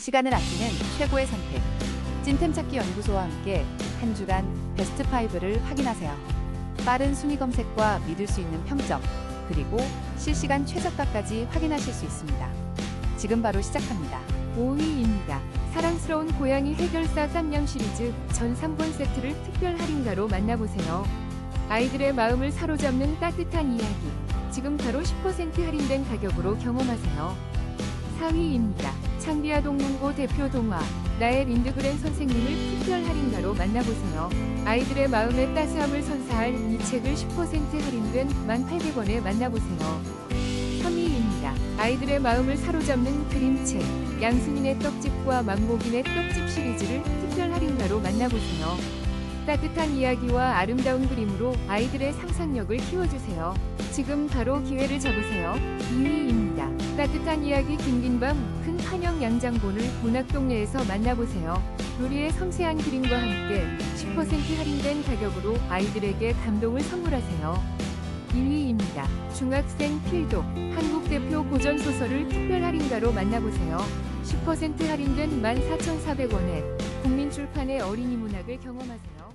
시간을 아끼는 최고의 선택. 찐템 찾기 연구소와 함께 한 주간 베스트 5를 확인하세요. 빠른 순위 검색과 믿을 수 있는 평점, 그리고 실시간 최저가까지 확인하실 수 있습니다. 지금 바로 시작합니다. 5위입니다. 사랑스러운 고양이 해결사 쌈냥 시리즈 전 3본 세트를 특별 할인가로 만나보세요. 아이들의 마음을 사로잡는 따뜻한 이야기. 지금 바로 10% 할인된 가격으로 경험하세요. 4위입니다. 창비아 동문고 대표 동화 나의 린드그렌 선생님을 특별 할인가로 만나보세요. 아이들의 마음의 따스함을 선사할 이 책을 10% 할인된 1,800원에 만나보세요. 3위입니다. 아이들의 마음을 사로잡는 그림책 양승인의 떡집과 망목인의 떡집 시리즈를 특별 할인가로 만나보세요. 따뜻한 이야기와 아름다운 그림으로 아이들의 상상력을 키워주세요. 지금 바로 기회를 잡으세요. 2위입니다. 따뜻한 이야기 긴긴 밤 큰 한영 양장본을 문학동네에서 만나보세요. 요리의 섬세한 그림과 함께 10% 할인된 가격으로 아이들에게 감동을 선물하세요. 1위입니다. 중학생 필독 한국 대표 고전 소설을 특별 할인가로 만나보세요. 10% 할인된 14,400원에 국민출판의 어린이 문학을 경험하세요.